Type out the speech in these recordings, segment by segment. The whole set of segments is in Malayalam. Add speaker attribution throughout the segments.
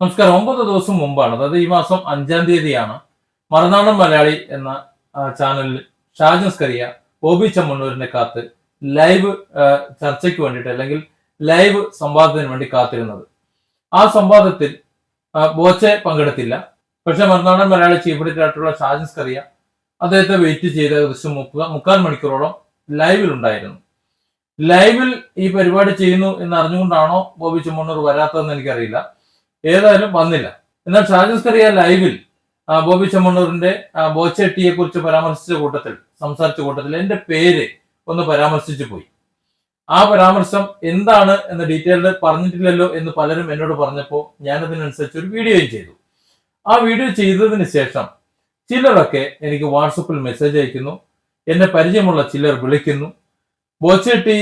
Speaker 1: നമസ്കാരം ഒമ്പത് ദിവസം മുമ്പാണ്. അതായത് ഈ മാസം അഞ്ചാം തീയതിയാണ് മറുനാടൻ മലയാളി എന്ന ചാനലിൽ ചാനലിൽ കരിയ ഒ ചമ്മണ്ണൂരിനെ കാത്ത് ലൈവ് ചർച്ചയ്ക്ക് വേണ്ടിയിട്ട് അല്ലെങ്കിൽ ലൈവ് സംവാദത്തിന് വേണ്ടി കാത്തിരുന്നത്. ആ സംവാദത്തിൽ ബോച്ചെ പങ്കെടുത്തില്ല. പക്ഷെ മറുനാടൻ മലയാളി ചീഫ് എഡിറ്റർ ആയിട്ടുള്ള ഷാജൻ സ്കറിയ അദ്ദേഹത്തെ വെയിറ്റ് ചെയ്ത് ഏകദേശം മുക്കാൽ മണിക്കൂറോളം ലൈവിൽ ഉണ്ടായിരുന്നു. ലൈവിൽ ഈ പരിപാടി ചെയ്യുന്നു എന്ന് അറിഞ്ഞുകൊണ്ടാണോ ബോബി ചമ്മണ്ണൂർ വരാത്തതെന്ന് എനിക്കറിയില്ല. ഏതായാലും വന്നില്ല. എന്നാൽ ഷാജൻ സ്കറിയ ലൈവിൽ ബോബി ചെമ്മണ്ണൂരിന്റെ ബോച്ചെട്ടിയെ കുറിച്ച് പരാമർശിച്ച കൂട്ടത്തിൽ സംസാരിച്ച കൂട്ടത്തിൽ എന്റെ പേര് ഒന്ന് പരാമർശിച്ചു പോയി. ആ പരാമർശം എന്താണ് എന്ന് ഡീറ്റെയിൽഡ് പറഞ്ഞിട്ടില്ലല്ലോ എന്ന് പലരും എന്നോട് പറഞ്ഞപ്പോൾ ഞാനതിനനുസരിച്ച് ഒരു വീഡിയോയും ചെയ്തു. ആ വീഡിയോ ചെയ്തതിന് ശേഷം ചിലരൊക്കെ എനിക്ക് വാട്സപ്പിൽ മെസ്സേജ് അയക്കുന്നു എന്നെ പരിചയമുള്ള ചിലർ വിളിക്കുന്നു. ബോച്ചെട്ടി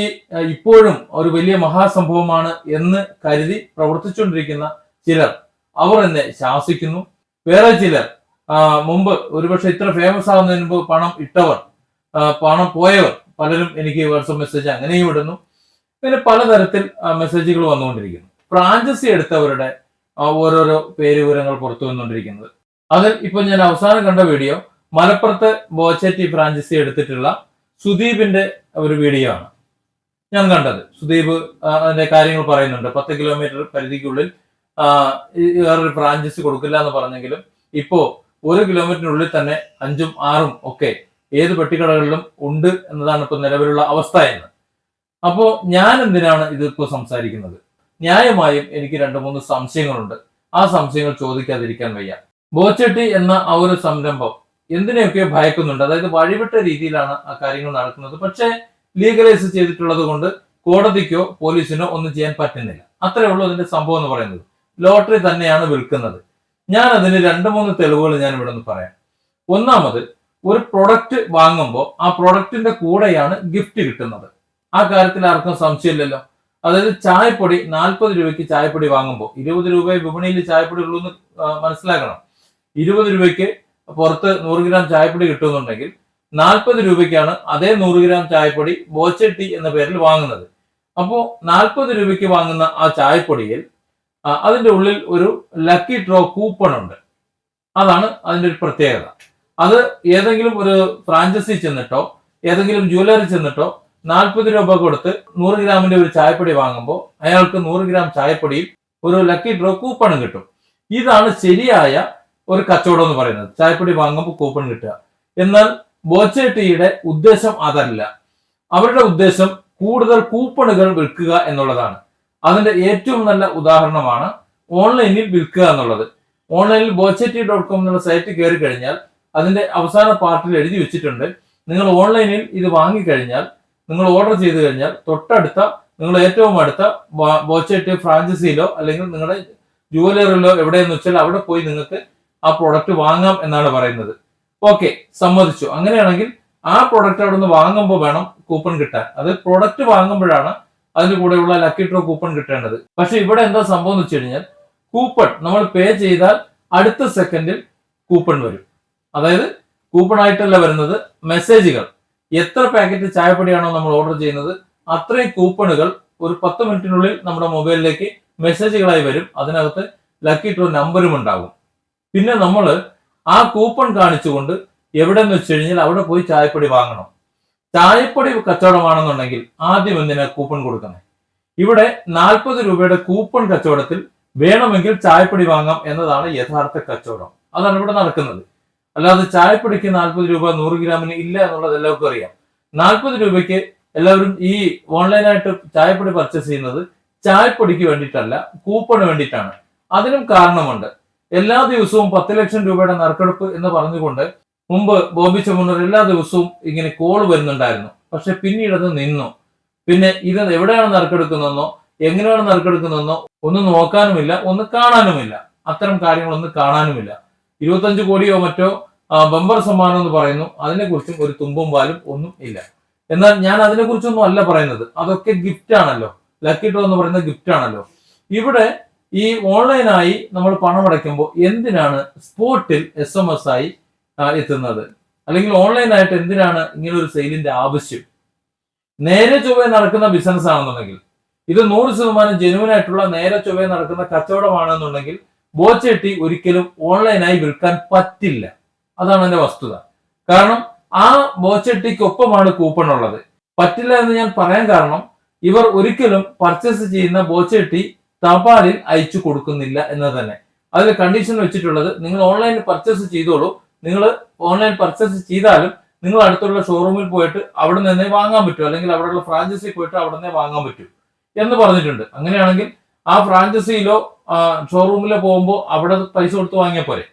Speaker 1: ഇപ്പോഴും ഒരു വലിയ മഹാസംഭവമാണ് എന്ന് കരുതി പ്രവർത്തിച്ചുകൊണ്ടിരിക്കുന്ന ചിലർ അവർ എന്നെ ശാസിക്കുന്നു. വേറെ ചിലർ മുമ്പ് ഒരുപക്ഷെ ഇത്ര ഫേമസ് ആവുന്നതിന് മുമ്പ് പണം ഇട്ടവർ പണം പോയവർ പലരും എനിക്ക് വാട്സപ്പ് മെസ്സേജ് അങ്ങനെയും ഇടുന്നു. പിന്നെ പലതരത്തിൽ മെസ്സേജുകൾ വന്നുകൊണ്ടിരിക്കുന്നു. ഫ്രാഞ്ചസി എടുത്തവരുടെ ഓരോരോ പേര് വിവരങ്ങൾ പുറത്തു വന്നുകൊണ്ടിരിക്കുന്നത്. അതിൽ ഇപ്പൊ ഞാൻ അവസാനം കണ്ട വീഡിയോ മലപ്പുറത്ത് ബോച്ചറ്റി ഫ്രാഞ്ചസി എടുത്തിട്ടുള്ള സുദീപിന്റെ ഒരു വീഡിയോ ആണ്. ഞാൻ കണ്ടത്. സുദീപ് അതിന്റെ കാര്യങ്ങൾ പറയുന്നുണ്ട്. പത്ത് കിലോമീറ്റർ പരിധിക്കുള്ളിൽ വേറൊരു ഫ്രാഞ്ചൈസി കൊടുക്കില്ല എന്ന് പറഞ്ഞെങ്കിലും ഇപ്പോ ഒരു കിലോമീറ്ററിനുള്ളിൽ തന്നെ അഞ്ചും ആറും ഒക്കെ ഏത് പെട്ടിക്കടകളിലും ഉണ്ട് എന്നതാണ് ഇപ്പൊ നിലവിലുള്ള അവസ്ഥ എന്ന്. അപ്പോ ഞാൻ എന്തിനാണ് ഇതിപ്പോ സംസാരിക്കുന്നത്? ന്യായമായും എനിക്ക് രണ്ട് മൂന്ന് സംശയങ്ങളുണ്ട്. ആ സംശയങ്ങൾ ചോദിക്കാതിരിക്കാൻ വയ്യ. ബോച്ചട്ടി എന്ന ആ ഒരു സംരംഭം എന്തിനെയൊക്കെ ഭയക്കുന്നുണ്ട്? അതായത് വഴിവിട്ട രീതിയിലാണ് ആ കാര്യങ്ങൾ നടക്കുന്നത്. പക്ഷേ ലീഗലൈസ് ചെയ്തിട്ടുള്ളത് കൊണ്ട് കോടതിക്കോ പോലീസിനോ ഒന്നും ചെയ്യാൻ പറ്റുന്നില്ല. അത്രേ ഉള്ളൂ അതിന്റെ സംഭവം എന്ന് പറയുന്നത്. ലോട്ടറി തന്നെയാണ് വിൽക്കുന്നത്. ഞാൻ അതിന് രണ്ട് മൂന്ന് തെളിവുകൾ ഞാൻ ഇവിടെ നിന്ന് പറയാം. ഒന്നാമത് ഒരു പ്രൊഡക്റ്റ് വാങ്ങുമ്പോൾ ആ പ്രൊഡക്റ്റിന്റെ കൂടെയാണ് ഗിഫ്റ്റ് കിട്ടുന്നത്. ആ കാര്യത്തിൽ ആർക്കും സംശയമില്ലല്ലോ. അതായത് ചായപ്പൊടി നാൽപ്പത് രൂപയ്ക്ക് ചായപ്പൊടി വാങ്ങുമ്പോൾ ഇരുപത് രൂപ വിപണിയിൽ ചായപ്പൊടി ഉള്ളൂ എന്ന് മനസ്സിലാക്കണം. ഇരുപത് രൂപയ്ക്ക് പുറത്ത് നൂറ് ഗ്രാം ചായപ്പൊടി കിട്ടുന്നുണ്ടെങ്കിൽ നാൽപ്പത് രൂപയ്ക്കാണ് അതേ നൂറ് ഗ്രാം ചായപ്പൊടി ബോച്ചട്ടി എന്ന പേരിൽ വാങ്ങുന്നത്. അപ്പോൾ നാൽപ്പത് രൂപയ്ക്ക് വാങ്ങുന്ന ആ ചായപ്പൊടിയിൽ ആ, അതിന്റെ ഉള്ളിൽ ഒരു ലക്കി ഡ്രോ കൂപ്പൺ ഉണ്ട്. അതാണ് അതിന്റെ ഒരു പ്രത്യേകത. അത് ഏതെങ്കിലും ഒരു ഫ്രാഞ്ചൈസി ചെന്നിട്ടോ ഏതെങ്കിലും ജ്വല്ലറി ചെന്നിട്ടോ നാൽപ്പത് രൂപ കൊടുത്ത് നൂറ് ഗ്രാമിന്റെ ഒരു ചായപ്പൊടി വാങ്ങുമ്പോൾ അയാൾക്ക് നൂറ് ഗ്രാം ചായപ്പൊടിയിൽ ഒരു ലക്കി ഡ്രോ കൂപ്പണും കിട്ടും. ഇതാണ് ശരിയായ ഒരു കച്ചവടം എന്ന് പറയുന്നത്. ചായപ്പൊടി വാങ്ങുമ്പോൾ കൂപ്പൺ കിട്ടുക. എന്നാൽ ബോച്ചേട്ടിയുടെ ഉദ്ദേശം അതല്ല. അവരുടെ ഉദ്ദേശം കൂടുതൽ കൂപ്പണുകൾ വിൽക്കുക എന്നുള്ളതാണ്. അതിന്റെ ഏറ്റവും നല്ല ഉദാഹരണമാണ് ഓൺലൈനിൽ വിൽക്കുക എന്നുള്ളത്. ഓൺലൈനിൽ ബോച്ചറ്റി ഡോട്ട് കോം എന്നുള്ള സൈറ്റ് കയറി കഴിഞ്ഞാൽ അതിന്റെ അവസാന പാർട്ടിൽ എഴുതി വെച്ചിട്ടുണ്ട്. നിങ്ങൾ ഓൺലൈനിൽ ഇത് വാങ്ങിക്കഴിഞ്ഞാൽ നിങ്ങൾ ഓർഡർ ചെയ്ത് കഴിഞ്ഞാൽ തൊട്ടടുത്ത നിങ്ങൾ ഏറ്റവും അടുത്ത ബോച്ചറ്റി ഫ്രാഞ്ചൈസിയിലോ അല്ലെങ്കിൽ നിങ്ങളുടെ ജുവലറിയിലോ എവിടെയെന്ന് വെച്ചാൽ അവിടെ പോയി നിങ്ങൾക്ക് ആ പ്രൊഡക്റ്റ് വാങ്ങാം എന്നാണ് പറയുന്നത്. ഓക്കെ സമ്മതിച്ചു. അങ്ങനെയാണെങ്കിൽ ആ പ്രൊഡക്റ്റ് അവിടെ നിന്ന് വാങ്ങുമ്പോൾ വേണം കൂപ്പൺ കിട്ടാൻ. അത് പ്രൊഡക്റ്റ് വാങ്ങുമ്പോഴാണ് അതിന്റെ കൂടെയുള്ള ലക്കി ഡ്രോ കൂപ്പൺ കിട്ടേണ്ടത്. പക്ഷെ ഇവിടെ എന്താ സംഭവം എന്ന് വെച്ച് കഴിഞ്ഞാൽ കൂപ്പൺ നമ്മൾ പേ ചെയ്താൽ അടുത്ത സെക്കൻഡിൽ കൂപ്പൺ വരും. അതായത് കൂപ്പൺ ആയിട്ടല്ല വരുന്നത് മെസ്സേജുകൾ എത്ര പാക്കറ്റ് ചായപ്പൊടിയാണോ നമ്മൾ ഓർഡർ ചെയ്യുന്നത് അത്രയും കൂപ്പണുകൾ ഒരു പത്ത് മിനിറ്റിനുള്ളിൽ നമ്മുടെ മൊബൈലിലേക്ക് മെസ്സേജുകളായി വരും. അതിനകത്ത് ലക്കി ഡ്രോ നമ്പറും ഉണ്ടാകും. പിന്നെ നമ്മൾ ആ കൂപ്പൺ കാണിച്ചുകൊണ്ട് എവിടെ എന്ന് വെച്ച് കഴിഞ്ഞാൽ അവിടെ പോയി ചായപ്പൊടി വാങ്ങണം. ചായപ്പൊടി കച്ചവടമാണെന്നുണ്ടെങ്കിൽ ആദ്യം എന്തിനാ കൂപ്പൺ കൊടുക്കണേ ഇവിടെ നാൽപ്പത് രൂപയുടെ കൂപ്പൺ കച്ചവടത്തിൽ വേണമെങ്കിൽ ചായപ്പൊടി വാങ്ങാം എന്നതാണ് യഥാർത്ഥ കച്ചവടം. അതാണ് ഇവിടെ നടക്കുന്നത്. അല്ലാതെ ചായപ്പൊടിക്ക് നാൽപ്പത് രൂപ നൂറ് ഗ്രാമിന് ഇല്ല എന്നുള്ളത് എല്ലാവർക്കും അറിയാം. നാൽപ്പത് രൂപയ്ക്ക് എല്ലാവരും ഈ ഓൺലൈനായിട്ട് ചായപ്പൊടി പർച്ചേസ് ചെയ്യുന്നത് ചായപ്പൊടിക്ക് വേണ്ടിയിട്ടല്ല കൂപ്പണ് വേണ്ടിയിട്ടാണ്. അതിനും കാരണമുണ്ട്. എല്ലാ ദിവസവും പത്ത് ലക്ഷം രൂപയുടെ നറുക്കെടുപ്പ് എന്ന് പറഞ്ഞുകൊണ്ട് മുമ്പ് ബോബി ചെമ്മണ്ണൂർ എല്ലാ ദിവസവും ഇങ്ങനെ കോൾ വരുന്നുണ്ടായിരുന്നു. പക്ഷെ പിന്നീട് അത് നിന്നു. പിന്നെ ഇത് എവിടെയാണ് നറുക്കെടുക്കുന്നതെന്നോ എങ്ങനെയാണ് നറുക്കെടുക്കുന്നതെന്നോ ഒന്ന് നോക്കാനുമില്ല ഒന്ന് കാണാനുമില്ല. അത്തരം കാര്യങ്ങളൊന്നും കാണാനുമില്ല. ഇരുപത്തഞ്ച് കോടിയോ മറ്റോ ബമ്പർ സമ്മാനം എന്ന് പറയുന്നു. അതിനെക്കുറിച്ചും ഒരു തുമ്പും വാലും ഒന്നും ഇല്ല. എന്നാൽ ഞാൻ അതിനെക്കുറിച്ചൊന്നും അല്ല പറയുന്നത്. അതൊക്കെ ഗിഫ്റ്റ് ആണല്ലോ. ലക്കി ഡ്രോ എന്ന് പറയുന്ന ഗിഫ്റ്റ് ആണല്ലോ. ഇവിടെ ഈ ഓൺലൈനായി നമ്മൾ പണമടയ്ക്കുമ്പോൾ എന്തിനാണ് സ്പോട്ടിൽ എസ് എം എസ് ആയി എത്തുന്നത്. അല്ലെങ്കിൽ ഓൺലൈനായിട്ട് എന്തിനാണ് ഇങ്ങനെ ഒരു സെയിലിന്റെ ആവശ്യം? നേരെ ചൊവ്വേ നടക്കുന്ന ബിസിനസ് ആണെന്നുണ്ടെങ്കിൽ ഇത് നൂറ് ശതമാനം ജെനുവൻ ആയിട്ടുള്ള നേരെ ചൊവ്വേ നടക്കുന്ന കച്ചവടമാണെന്നുണ്ടെങ്കിൽ ബോച്ചട്ടി ഒരിക്കലും ഓൺലൈനായി വിൽക്കാൻ പറ്റില്ല. അതാണ് എന്റെ വസ്തുത. കാരണം ആ ബോച്ചട്ടിക്കൊപ്പമാണ് കൂപ്പൺ ഉള്ളത്. പറ്റില്ല എന്ന് ഞാൻ പറയാൻ കാരണം ഇവർ ഒരിക്കലും പർച്ചേസ് ചെയ്യുന്ന ബോച്ചട്ടി തപാലിൽ അയച്ചു കൊടുക്കുന്നില്ല എന്ന് തന്നെ. അതിൽ കണ്ടീഷൻ വെച്ചിട്ടുള്ളത് നിങ്ങൾ ഓൺലൈനിൽ പർച്ചേസ് ചെയ്തോളൂ നിങ്ങൾ ഓൺലൈൻ പർച്ചേസ് ചെയ്താലും നിങ്ങൾ അടുത്തുള്ള ഷോറൂമിൽ പോയിട്ട് അവിടെ നിന്നേ വാങ്ങാൻ പറ്റും. അല്ലെങ്കിൽ അവിടെയുള്ള ഫ്രാഞ്ചൈസി പോയിട്ട് അവിടെ നിന്നേ വാങ്ങാൻ പറ്റും എന്ന് പറഞ്ഞിട്ടുണ്ട്. അങ്ങനെയാണെങ്കിൽ ആ ഫ്രാഞ്ചൈസിയിലോ ഷോറൂമിലോ പോകുമ്പോൾ അവിടെ പൈസ കൊടുത്ത് വാങ്ങിയാൽ പോരെ?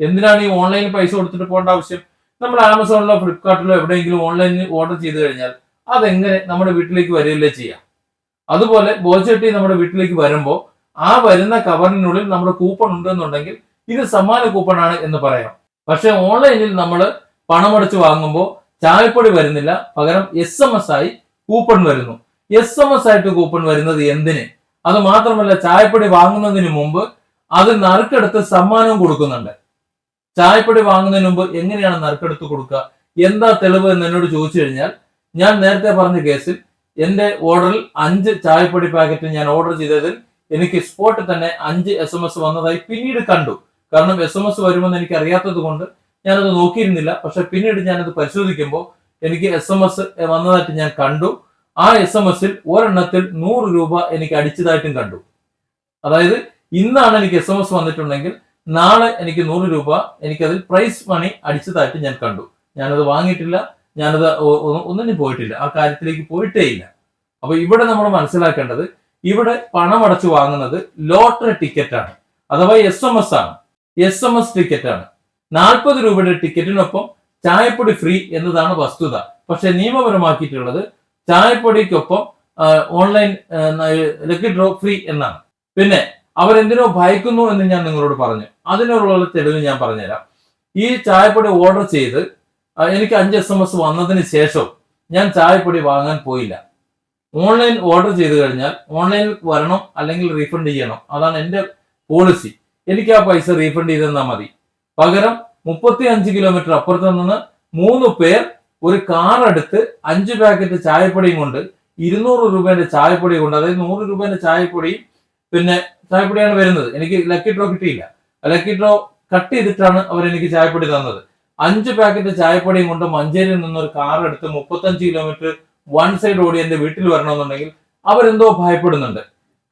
Speaker 1: എന്തിനാണ് ഈ ഓൺലൈനിൽ പൈസ കൊടുത്തിട്ട് പോകേണ്ട ആവശ്യം? നമ്മൾ ആമസോണിലോ ഫ്ലിപ്കാർട്ടിലോ എവിടെയെങ്കിലും ഓൺലൈനിൽ ഓർഡർ ചെയ്ത് കഴിഞ്ഞാൽ അതെങ്ങനെ നമ്മുടെ വീട്ടിലേക്ക് വരികയല്ലേ ചെയ്യാം? അതുപോലെ ബോച്ചട്ടി നമ്മുടെ വീട്ടിലേക്ക് വരുമ്പോൾ ആ വരുന്ന കവറിനുള്ളിൽ നമ്മുടെ കൂപ്പൺ ഉണ്ടെന്നുണ്ടെങ്കിൽ ഇത് സമ്മാന കൂപ്പൺ ആണ് എന്ന് പറയാം. പക്ഷെ ഓൺലൈനിൽ നമ്മൾ പണമടച്ച് വാങ്ങുമ്പോൾ ചായപ്പൊടി വരുന്നില്ല. പകരം എസ് എം എസ് ആയി കൂപ്പൺ വരുന്നു. എസ് എം എസ് ആയിട്ട് കൂപ്പൺ വരുന്നത് എന്തിന്? അത് മാത്രമല്ല ചായപ്പൊടി വാങ്ങുന്നതിന് മുമ്പ് അത് നറുക്കെടുത്ത് സമ്മാനവും കൊടുക്കുന്നുണ്ട്. ചായപ്പൊടി വാങ്ങുന്നതിന് മുമ്പ് എങ്ങനെയാണ് നറുക്കെടുത്ത് കൊടുക്കുക? എന്താ തെളിവ് എന്ന് എന്നോട് ചോദിച്ചു കഴിഞ്ഞാൽ ഞാൻ നേരത്തെ പറഞ്ഞ കേസിൽ എന്റെ ഓർഡറിൽ അഞ്ച് ചായപ്പൊടി പാക്കറ്റ് ഞാൻ ഓർഡർ ചെയ്തതിൽ എനിക്ക് സ്പോട്ടിൽ തന്നെ അഞ്ച് എസ് എം എസ് വന്നതായി പിന്നീട് കണ്ടു. കാരണം എസ് എം എസ് വരുമെന്ന് എനിക്ക് അറിയാത്തത് കൊണ്ട് ഞാനത് നോക്കിയിരുന്നില്ല. പക്ഷെ പിന്നീട് ഞാനത് പരിശോധിക്കുമ്പോൾ എനിക്ക് എസ് എം എസ് വന്നതായിട്ട് ഞാൻ കണ്ടു. ആ എസ് എം എസിൽ ഒരെണ്ണത്തിൽ നൂറ് രൂപ എനിക്ക് അടിച്ചതായിട്ടും കണ്ടു. അതായത് ഇന്നാണ് എനിക്ക് എസ് എം എസ് വന്നിട്ടുണ്ടെങ്കിൽ നാളെ എനിക്ക് നൂറ് രൂപ എനിക്കതിൽ പ്രൈസ് മണി അടിച്ചതായിട്ട് ഞാൻ കണ്ടു. ഞാനത് വാങ്ങിയിട്ടില്ല. ഞാനത് ഒന്നിനും പോയിട്ടില്ല. ആ കാര്യത്തിലേക്ക് പോയിട്ടേ ഇല്ല. അപ്പൊ ഇവിടെ നമ്മൾ മനസ്സിലാക്കേണ്ടത് ഇവിടെ പണം അടച്ചു വാങ്ങുന്നത് ലോട്ടറി ടിക്കറ്റ് ആണ് അഥവാ എസ് എം എസ് ആണ്. എസ് എം എസ് ടിക്കറ്റ് ആണ്. നാൽപ്പത് രൂപയുടെ ടിക്കറ്റിനൊപ്പം ചായപ്പൊടി ഫ്രീ എന്നതാണ് വസ്തുത. പക്ഷെ നിയമപരമാക്കിയിട്ടുള്ളത് ചായപ്പൊടിക്കൊപ്പം ഓൺലൈൻ ലക്കി ഡ്രോ ഫ്രീ എന്നാണ്. പിന്നെ അവരെന്തിനോ ഭയക്കുന്നു എന്ന് ഞാൻ നിങ്ങളോട് പറഞ്ഞു. അതിനുള്ള തെളിവ് ഞാൻ പറഞ്ഞുതരാം. ഈ ചായപ്പൊടി ഓർഡർ ചെയ്ത് എനിക്ക് അഞ്ച് എസ് എം എസ് വന്നതിന് ശേഷവും ഞാൻ ചായപ്പൊടി വാങ്ങാൻ പോയില്ല. ഓൺലൈൻ ഓർഡർ ചെയ്ത് കഴിഞ്ഞാൽ ഓൺലൈനിൽ വരണം അല്ലെങ്കിൽ റീഫണ്ട് ചെയ്യണം. അതാണ് എന്റെ പോളിസി എനിക്ക് ആ പൈസ റീഫണ്ട് ചെയ്ത് തന്നാൽ മതി. പകരം മുപ്പത്തി അഞ്ച് കിലോമീറ്റർ അപ്പുറത്ത് നിന്ന് മൂന്ന് പേർ ഒരു കാർ എടുത്ത് അഞ്ച് പാക്കറ്റ് ചായപ്പൊടിയും കൊണ്ട് ഇരുന്നൂറ് രൂപേന്റെ ചായപ്പൊടി കൊണ്ട് അതായത് നൂറ് രൂപേന്റെ ചായപ്പൊടിയും പിന്നെ ചായപ്പൊടിയാണ് വരുന്നത്. എനിക്ക് ലക്കി ഡ്രോ കിട്ടിയില്ല. ലക്കി ഡ്രോ കട്ട് ചെയ്തിട്ടാണ് അവർ എനിക്ക് ചായപ്പൊടി തന്നത്. അഞ്ച് പാക്കറ്റ് ചായപ്പൊടിയും കൊണ്ട് മഞ്ചേരിയിൽ നിന്ന് ഒരു കാർ എടുത്ത് മുപ്പത്തഞ്ച് കിലോമീറ്റർ വൺ സൈഡ് ഓടി എന്റെ വീട്ടിൽ വരണമെന്നുണ്ടെങ്കിൽ അവരെന്തോ ഭയപ്പെടുന്നുണ്ട്.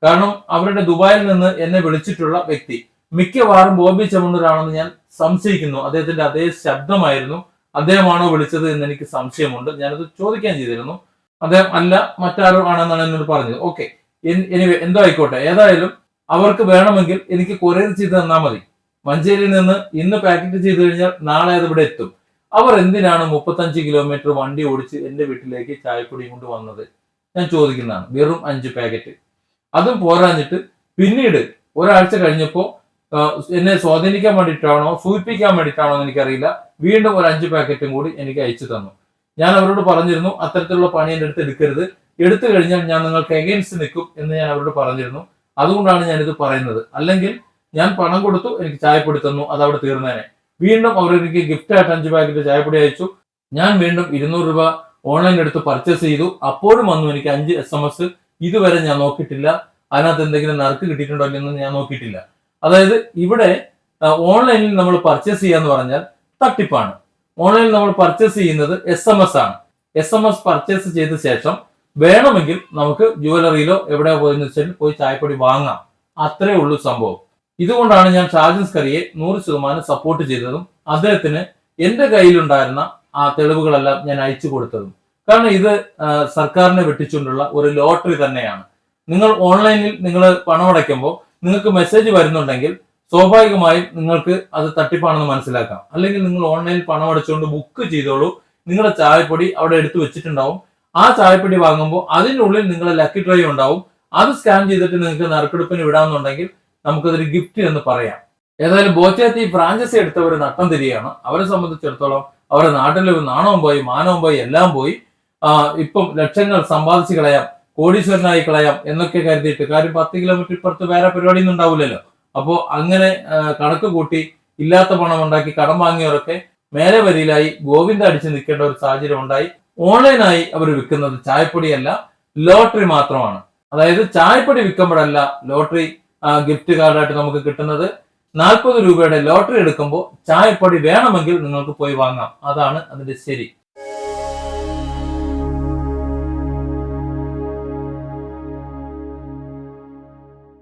Speaker 1: കാരണം അവരുടെ ദുബായിൽ നിന്ന് എന്നെ വിളിച്ചിട്ടുള്ള വ്യക്തി. മിക്കവാറും ബോബി ചെമ്മണ്ണൂരാണെന്ന് ഞാൻ സംശയിക്കുന്നു. അദ്ദേഹത്തിന്റെ അതേ ശബ്ദമായിരുന്നു. അദ്ദേഹമാണോ വിളിച്ചത് എന്ന് എനിക്ക് സംശയമുണ്ട്. ഞാനത് ചോദിക്കാൻ ചെയ്തിരുന്നു. അദ്ദേഹം അല്ല മറ്റാരോ ആണെന്നാണ് എന്നോട് പറഞ്ഞത്. ഓക്കെ എനിവേ എന്തോ ആയിക്കോട്ടെ ഏതായാലും അവർക്ക് വേണമെങ്കിൽ എനിക്ക് കൊറിയർ ചെയ്ത് തന്നാൽ മതി. മഞ്ചേരിയിൽ നിന്ന് ഇന്ന് പാക്കറ്റ് ചെയ്ത് കഴിഞ്ഞാൽ നാളെ അത് ഇവിടെ എത്തും. അവർ എന്തിനാണ് മുപ്പത്തഞ്ച് കിലോമീറ്റർ വണ്ടി ഓടിച്ച് എന്റെ വീട്ടിലേക്ക് ചായപ്പൊടി കൊണ്ട് വന്നത് ഞാൻ ചോദിക്കുന്നതാണ്. വെറും അഞ്ച് പാക്കറ്റ്. അതും പോരാഞ്ഞിട്ട് പിന്നീട് ഒരാഴ്ച കഴിഞ്ഞപ്പോൾ എന്നെ സ്വാധീനിക്കാൻ വേണ്ടിയിട്ടാണോ സൂചിപ്പിക്കാൻ വേണ്ടിയിട്ടാണോ എന്ന് എനിക്കറിയില്ല. വീണ്ടും ഒരു അഞ്ച് പാക്കറ്റും കൂടി എനിക്ക് അയച്ചു തന്നു. ഞാൻ അവരോട് പറഞ്ഞിരുന്നു അത്തരത്തിലുള്ള പണി എന്റെ അടുത്ത് എടുക്കരുത്. എടുത്തു കഴിഞ്ഞാൽ ഞാൻ നിങ്ങൾക്ക് എഗെയിൻസ്റ്റ് നിൽക്കും എന്ന് ഞാൻ അവരോട് പറഞ്ഞിരുന്നു. അതുകൊണ്ടാണ് ഞാനിത് പറയുന്നത്. അല്ലെങ്കിൽ ഞാൻ പണം കൊടുത്തു എനിക്ക് ചായപ്പൊടി തന്നു അത് അവിടെ തീർന്നേനെ. വീണ്ടും അവർ എനിക്ക് ഗിഫ്റ്റ് ആയിട്ട് അഞ്ച് പാക്കറ്റ് ചായപ്പൊടി അയച്ചു. ഞാൻ വീണ്ടും ഇരുന്നൂറ് രൂപ ഓൺലൈൻ എടുത്ത് പർച്ചേസ് ചെയ്തു. അപ്പോഴും വന്നു എനിക്ക് അഞ്ച് എസ് എം എസ് ഇതുവരെ ഞാൻ നോക്കിയിട്ടില്ല. അതിനകത്ത് എന്തെങ്കിലും നറുക്ക് കിട്ടിയിട്ടുണ്ടോ എന്ന് ഞാൻ നോക്കിയിട്ടില്ല. അതായത് ഇവിടെ ഓൺലൈനിൽ നമ്മൾ പർച്ചേസ് ചെയ്യുക ചെയ്യാന്ന് പറഞ്ഞാൽ തട്ടിപ്പാണ്. ഓൺലൈനിൽ നമ്മൾ പർച്ചേസ് ചെയ്യുന്നത് എസ് എം എസ് ആണ്. എസ് എം എസ് പർച്ചേസ് ചെയ്ത ശേഷം വേണമെങ്കിൽ നമുക്ക് ജുവലറിയിലോ എവിടെ പോയെന്ന് വെച്ചാൽ പോയി ചായപ്പൊടി വാങ്ങാം. അത്രേ ഉള്ളൂ സംഭവം. ഇതുകൊണ്ടാണ് ഞാൻ ഷാജൻസ് കറിയെ നൂറ് ശതമാനം സപ്പോർട്ട് ചെയ്തതും അദ്ദേഹത്തിന് എന്റെ കയ്യിലുണ്ടായിരുന്ന ആ തെളിവുകളെല്ലാം ഞാൻ അയച്ചു കൊടുത്തതും. കാരണം ഇത് സർക്കാരിനെ വെട്ടിച്ചുകൊണ്ടുള്ള ഒരു ലോട്ടറി തന്നെയാണ്. നിങ്ങൾ ഓൺലൈനിൽ നിങ്ങൾ പണമടയ്ക്കുമ്പോൾ നിങ്ങൾക്ക് മെസ്സേജ് വരുന്നുണ്ടെങ്കിൽ സ്വാഭാവികമായും നിങ്ങൾക്ക് അത് തട്ടിപ്പാണെന്ന് മനസ്സിലാക്കാം. അല്ലെങ്കിൽ നിങ്ങൾ ഓൺലൈനിൽ പണം അടച്ചുകൊണ്ട് ബുക്ക് ചെയ്തോളൂ. നിങ്ങളുടെ ചായപ്പൊടി അവിടെ എടുത്തു വെച്ചിട്ടുണ്ടാവും. ആ ചായപ്പൊടി വാങ്ങുമ്പോൾ അതിനുള്ളിൽ നിങ്ങളെ ലക്കി ഡ്രൈവ് ഉണ്ടാവും. അത് സ്കാൻ ചെയ്തിട്ട് നിങ്ങൾക്ക് നറുക്കെടുപ്പിന് വിടാമെന്നുണ്ടെങ്കിൽ നമുക്കതൊരു ഗിഫ്റ്റ് എന്ന് പറയാം. ഏതായാലും ബോച്ചേത്തി ഫ്രാഞ്ചൈസി എടുത്തവർ നട്ടം തിരിയാണ്. അവരെ സംബന്ധിച്ചിടത്തോളം അവരുടെ നാട്ടിൽ നാണവും പോയി മാനവും പോയി എല്ലാം പോയി. ഇപ്പം ലക്ഷങ്ങൾ സമ്പാദിച്ചു കളയാം. കോടീശ്വരനായി കളയാം എന്നൊക്കെ കരുതിയിട്ട് കാര്യം പത്ത് കിലോമീറ്റർ ഇപ്പുറത്ത് വേറെ പരിപാടിയൊന്നും ഉണ്ടാവില്ലല്ലോ. അപ്പോൾ അങ്ങനെ കണക്ക് കൂട്ടി ഇല്ലാത്ത പണം ഉണ്ടാക്കി കടം വാങ്ങിയവരൊക്കെ മേലെ വരിയിലായി ഗോവിന്ദ അടിച്ച് നിൽക്കേണ്ട ഒരു സാഹചര്യം ഉണ്ടായി. ഓൺലൈനായി അവർ വിൽക്കുന്നത് ചായപ്പൊടിയല്ല ലോട്ടറി മാത്രമാണ്. അതായത് ചായപ്പൊടി വിൽക്കുമ്പോഴല്ല ലോട്ടറി ഗിഫ്റ്റ് കാർഡായിട്ട് നമുക്ക് കിട്ടുന്നത്. നാൽപ്പത് രൂപയുടെ ലോട്ടറി എടുക്കുമ്പോൾ ചായപ്പൊടി വേണമെങ്കിൽ നിങ്ങൾക്ക് പോയി വാങ്ങാം. അതാണ് അതിന്റെ ശരി.